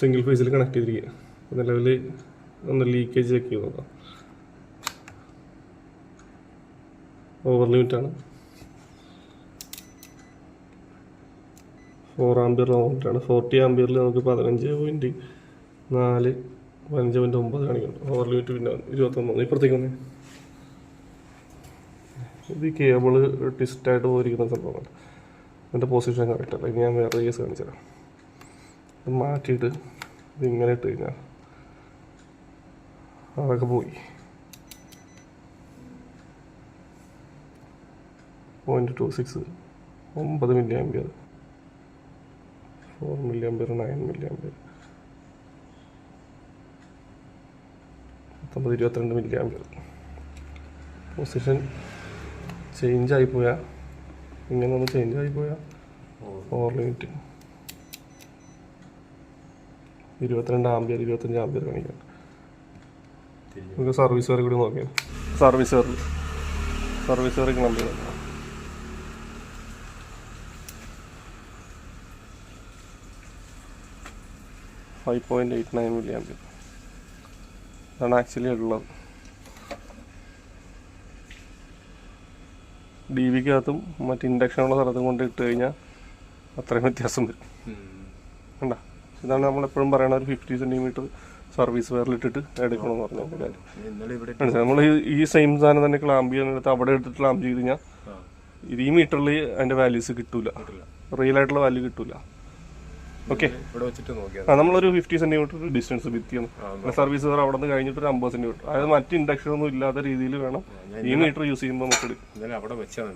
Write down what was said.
Single ഫേസിൽ connect ചെയ്തിരിക്കുക നിലവിൽ ഒന്ന് ലീക്കേജ് ചെക്ക് ചെയ്ത് നോക്കാം ഓവർ ലിമിറ്റാണ് ഫോർ ആംബിയർ ആണ്. ഫോർട്ടി ആംബിയറിൽ നമുക്ക് പതിനഞ്ച് പോയിന്റ് നാല് പതിനഞ്ച് പോയിന്റ് ഒമ്പത് കാണിക്കുന്നു ഓവർ ലിമിറ്റ് പിന്നെ ഇരുപത്തൊന്ന്. ഇപ്പുറത്തേക്ക് വന്നേ. ഇത് കേബിൾ ട്വിസ്റ്റായിട്ട് പോയിരിക്കുന്ന സംഭവമാണ്. എന്റെ പൊസിഷൻ അല്ല. ഇനി ഞാൻ വേറെ കേസ് കാണിച്ചു തരാം ഇത് മാറ്റിയിട്ട് ഇതിങ്ങനെ ഇങ്ങനെ ഇട്ട് കഴിഞ്ഞാൽ അതൊക്കെ പോയി. പോയിന്റ് ടു സിക്സ് ഒമ്പത് milli ampere four milli ampere nine milli ampere പത്തൊമ്പത് ഇരുപത്തിരണ്ട് മില്ലി ആംബിയർ പൊസിഷൻ ചേഞ്ച് ആയിപ്പോയാൽ ഇങ്ങനെ ഒന്ന് ചേഞ്ച് ആയിപ്പോയാൽ ഓവർ ലിമിറ്റ് ഇരുപത്തിരണ്ട് ആംബിയർ ഇരുപത്തഞ്ച് ആംബിയർ കാണിക്കാം. നമുക്ക് സർവീസ് വരെ കൂടി നോക്കിയാൽ സർവീസ് വരെ സർവീസ് വരെ number five point eight nine milli ampere അതാണ് ആക്ച്വലി ഉള്ളത്. ഡി വിക്കകത്തും മറ്റ് ഇൻഡക്ഷനുള്ള സ്ഥലത്തും കൊണ്ട് ഇട്ട് കഴിഞ്ഞാൽ അത്രയും വ്യത്യാസം വരും. കണ്ട? ഇതാണ് നമ്മളെപ്പോഴും പറയണ ഒരു ഫിഫ്റ്റി സെന്റിമീറ്റർ സർവീസ് വയറിലിട്ടിട്ട് എടുക്കണമെന്ന് പറഞ്ഞ കാര്യം മനസ്സിലായി? നമ്മൾ ഈ സെയിം സാധനം തന്നെ ക്ലാമ്പ് ചെയ്യാനെടുത്ത് അവിടെ എടുത്തിട്ട് ക്ലാമ്പ് ചെയ്ത് കഴിഞ്ഞാൽ ഇത് ഈ മീറ്ററിൽ അതിന്റെ വാല്യൂസ് കിട്ടൂല. റിയൽ ആയിട്ടുള്ള വാല്യൂ കിട്ടൂല. ഓക്കെ ആ നമ്മളൊരു ഫിഫ്റ്റി സെന്റിമീറ്റർ ഡിസ്റ്റൻസ് ഭിത്തിയാണ് സർവീസ് വേറെ അവിടെ നിന്ന് കഴിഞ്ഞിട്ട് ഒരു അമ്പത് സെന്റിമീറ്റർ അതായത് മറ്റ് ഇൻഡക്ഷൻ ഒന്നും ഇല്ലാത്ത രീതിയിൽ വേണം ഈ മീറ്റർ യൂസ് ചെയ്യുമ്പോൾ നമുക്ക് അവിടെ വെച്ചാൽ